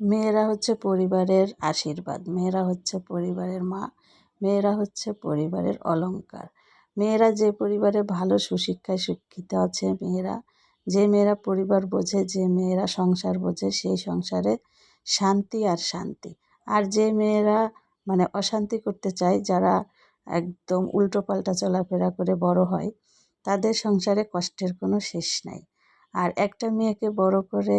মেয়েরা হচ্ছে পরিবারের আশীর্বাদ, মেয়েরা হচ্ছে পরিবারের মা, মেয়েরা হচ্ছে পরিবারের অলংকার। মেয়েরা যে পরিবারে ভালো সুশিক্ষায় শিক্ষিত আছে, মেয়েরা, যে মেয়েরা পরিবার বোঝে, যে মেয়েরা সংসার বোঝে, সেই সংসারে শান্তি আর শান্তি। আর যে মেয়েরা মানে অশান্তি করতে চায়, যারা একদম উল্টো পাল্টা চলাফেরা করে বড় হয়, তাদের সংসারে কষ্টের কোনো শেষ নাই। আর একটা মেয়েকে বড় করে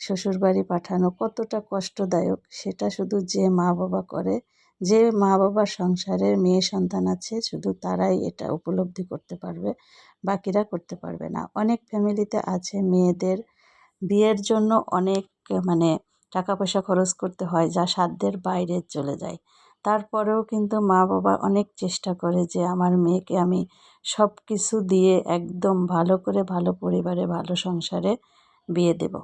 শ্বশুরবাড়ি পাঠানো কতটা কষ্টদায়ক, সেটা শুধু যে মা বাবা করে, যে মা বাবার সংসারে মেয়ে সন্তান আছে, শুধু তারাই এটা উপলব্ধি করতে পারবে, বাকিরা করতে পারবে না। অনেক ফ্যামিলিতে আছে মেয়েদের বিয়ের জন্য অনেক মানে টাকা পয়সা খরচ করতে হয়, যা সাধ্যের বাইরে চলে যায়। তারপরেও কিন্তু মা বাবা অনেক চেষ্টা করে যে, আমার মেয়েকে আমি সব কিছু দিয়ে একদম ভালো করে, ভালো পরিবারে, ভালো সংসারে বিয়ে দেব।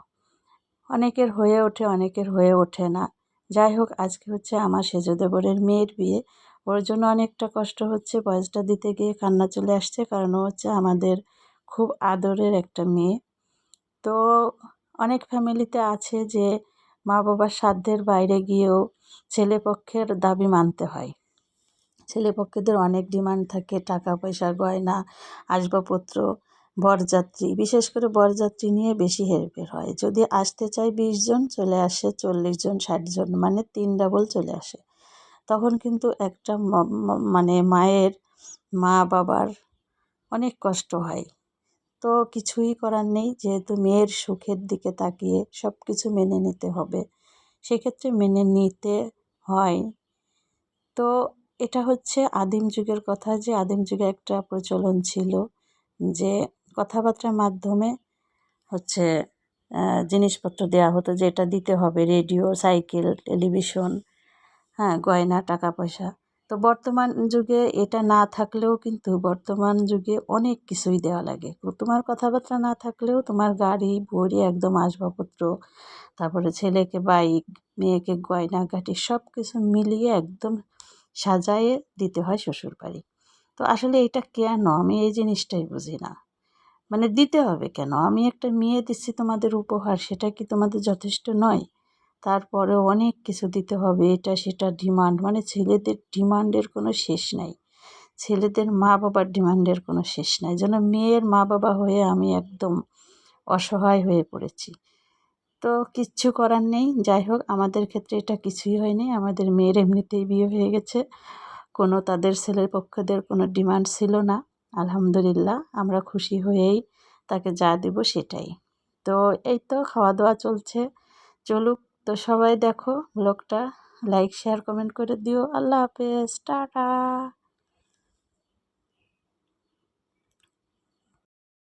অনেকের হয়ে ওঠে, অনেকের হয়ে ওঠে না। যাই হোক, আজকে হচ্ছে আমার সেজো দেবরের মেয়ের বিয়ে। ওর জন্য অনেকটা কষ্ট হচ্ছে, বয়সটা দিতে গিয়ে কান্না চলে আসছে, কারণ ও হচ্ছে আমাদের খুব আদরের একটা মেয়ে। তো অনেক ফ্যামিলিতে আছে যে মা বাবার সাধ্যের বাইরে গিয়েও ছেলে পক্ষের দাবি মানতে হয়। ছেলে পক্ষেদের অনেক ডিমান্ড থাকে টাকা পয়সা গয়না, আসবাবপত্র। বরযাত্রী। বিশেষ করে বরযাত্রী নিয়ে বেশি হেরফের হয়। যদি আসতে চায় বিশ জন, চলে আসে চল্লিশ জন, ষাট জন মানে তিন ডাবল চলে আসে। তখন কিন্তু একটা মানে মায়ের মা বাবার অনেক কষ্ট হয়। তো কিছুই করার নেই, যেহেতু মেয়ের সুখের দিকে তাকিয়ে সব কিছু মেনে নিতে হবে। সেক্ষেত্রে মেনে নিতে হয়। তো এটা হচ্ছে আদিম যুগের কথা যে, আদিম যুগে একটা প্রচলন ছিল যে কথাবার্তার মাধ্যমে হচ্ছে জিনিসপত্র দেওয়া হতো যে এটা দিতে হবে, রেডিও, সাইকেল, টেলিভিশন হ্যাঁ গয়না টাকা পয়সা তো বর্তমান যুগে এটা না থাকলেও কিন্তু বর্তমান যুগে অনেক কিছুই দেওয়া লাগে। তোমার কথাবার্তা না থাকলেও তোমার গাড়ি ভরি একদম আসবাবপত্র, তারপরে ছেলেকে বাইক, মেয়েকে গয়নাগাটি সব কিছু মিলিয়ে একদম সাজায়ে দিতে হয় শ্বশুরবাড়ি। তো আসলে এটা কেন? আমি এই জিনিসটাই বুঝি না। মানে দিতে হবে কেন? আমি একটা মেয়ে দিচ্ছি তোমাদের উপহার, সেটা কি তোমাদের যথেষ্ট নয়? তারপরেও অনেক কিছু দিতে হবে, এটা সেটা ডিমান্ড মানে ছেলেদের ডিমান্ডের কোনো শেষ নাই। ছেলেদের মা বাবার ডিমান্ডের কোনো শেষ নাই। যেন মেয়ের মা বাবা হয়ে আমি একদম অসহায় হয়ে পড়েছি। তো কিচ্ছু করার নেই। যাই হোক, আমাদের ক্ষেত্রে এটা কিছুই হয়নি। আমাদের মেয়ের এমনিতেই বিয়ে হয়ে গেছে। কোনো তাদের ছেলের পক্ষদের কোনো ডিমান্ড ছিল না। আলহামদুলিল্লাহ, আমরা খুশি হয়েই তাকে যা দেব সেটাই। তো এই তো খাওয়া দাওয়া চলছে। চলুক, তো সবাই দেখো ব্লগটা। লাইক শেয়ার কমেন্ট করে দিও। আল্লাহ হাফেজ। টাটা।